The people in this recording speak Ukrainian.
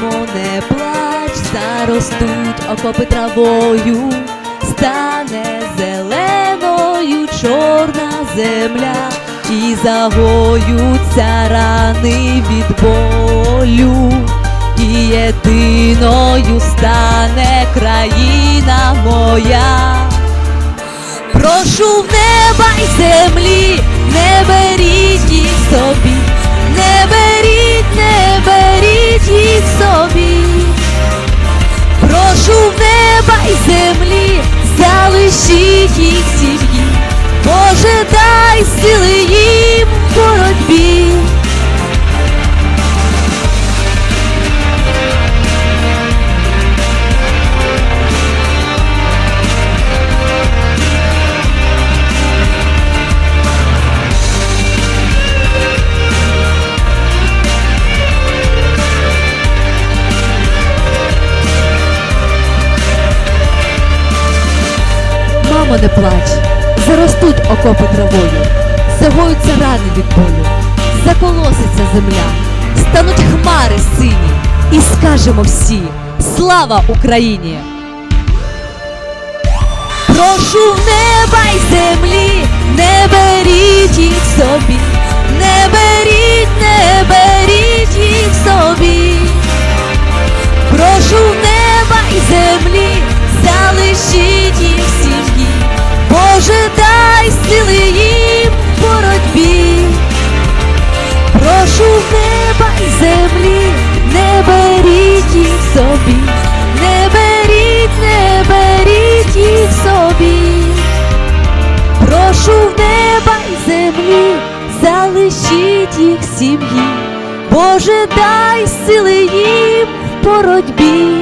Мамо, не плач, заростуть окопи травою, стане зеленою чорна земля, і загоються рани від болю, і єдиною стане країна моя. Прошу в неба й землі, не беріть їх собі, В неба й землі, залишіть їх сім'ї, Боже, дай сили їм в боротьбі. Мамо, не плач, заростуть окопи травою, загоються рани від болю, заколоситься земля, стануть хмари сині, і скажемо всі Слава Україні! Прошу неба й землі, залишіть їх сім'ї, Боже, дай сили їм в боротьбі.